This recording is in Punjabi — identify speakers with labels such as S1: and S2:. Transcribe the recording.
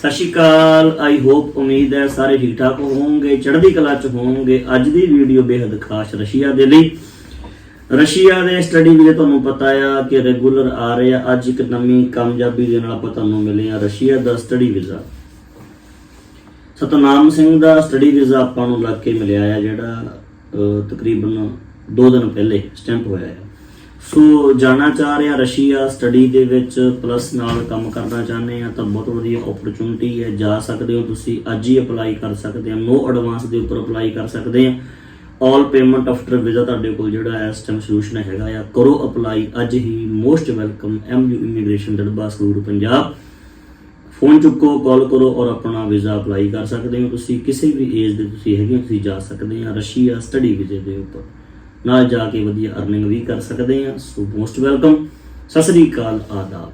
S1: ਸਤਿ ਸ਼੍ਰੀ ਅਕਾਲ। ਆਈ ਹੋਪ ਉਮੀਦ ਹੈ ਸਾਰੇ ਠੀਕ ਠਾਕ ਹੋਵੋਗੇ, ਚੜ੍ਹਦੀ ਕਲਾ ਚ ਹੋਵੋਗੇ। ਅੱਜ ਦੀ ਵੀਡੀਓ ਬੇहद ਖਾਸ ਰਸ਼ੀਆ ਦੇ ਲਈ। ਰਸ਼ੀਆ ਦੇ ਸਟੱਡੀ ਵੀਜ਼ੇ ਤੁਹਾਨੂੰ ਪਤਾ ਆ ਕਿ ਰੈਗੂਲਰ ਆ ਰਹੇ। ਆ ਅੱਜ ਇੱਕ ਨਵੀਂ ਕਾਮਯਾਬੀ ਦੇ ਨਾਲ ਆਪਾਂ ਤੁਹਾਨੂੰ ਮਿਲੇ ਆ ਰਸ਼ੀਆ ਦਾ ਸਟੱਡੀ ਵੀਜ਼ਾ ਸਤਨਾਮ ਸਿੰਘ ਦਾ ਸਟੱਡੀ ਵੀਜ਼ਾ ਆਪਾਂ ਨੂੰ ਲੱਗ ਕੇ ਮਿਲਿਆ ਆ, ਜਿਹੜਾ ਤਕਰੀਬਨ 2 ਦਿਨ ਪਹਿਲੇ ਸਟੈਂਪ ਹੋਇਆ ਹੈ ਸੋ ਜਾਣਾ ਚਾਹ ਰਿਹਾ ਰਸ਼ੀਆ ਸਟੱਡੀ ਦੇ ਵਿੱਚ ਪਲੱਸ ਨਾਲ ਕੰਮ ਕਰਨਾ ਚਾਹੁੰਦੇ ਆ ਤਾਂ ਬਹੁਤ ਵਧੀਆ ਓਪਰਚੁਨਿਟੀ ਹੈ ਜਾ ਸਕਦੇ ਹੋ ਤੁਸੀਂ ਅੱਜ ਹੀ ਅਪਲਾਈ ਕਰ ਸਕਦੇ ਆ ਨੋ ਐਡਵਾਂਸ ਦੇ ਉੱਪਰ ਅਪਲਾਈ ਕਰ ਸਕਦੇ ਆ। ਆਲ ਪੇਮੈਂਟ ਆਫਟਰ ਵੀਜ਼ਾ ਤੁਹਾਡੇ ਕੋਲ ਜਿਹੜਾ ਇਸ ਟਾਈਮ ਸੋਲੂਸ਼ਨ ਹੈਗਾ ਆ ਕਰੋ ਅਪਲਾਈ ਅੱਜ ਹੀ most welcome MU immigration Dirba Sarur Punjab phone ਚੁੱਕੋ ਕਾਲ ਕਰੋ ਔਰ ਆਪਣਾ ਵੀਜ਼ਾ ਅਪਲਾਈ ਕਰ ਸਕਦੇ ਹੋ ਤੁਸੀਂ ਕਿਸੇ ਵੀ ਏਜ ਦੇ ਤੁਸੀਂ ਹੈਗੇ ਹੋ, ਤੁਸੀਂ ਜਾ ਸਕਦੇ ਆ ਰਸ਼ੀਆ ਸਟੱਡੀ ਵੀਜ਼ੇ ਦੇ ਉੱਪਰ। ਨਾਲ ਜਾ ਕੇ ਵਧੀਆ ਅਰਨਿੰਗ ਵੀ ਕਰ ਸਕਦੇ ਆ ਸੋ ਮੋਸਟ ਵੈਲਕਮ ਸਤਿ ਸ੍ਰੀ ਅਕਾਲ, ਆਦਾਬ।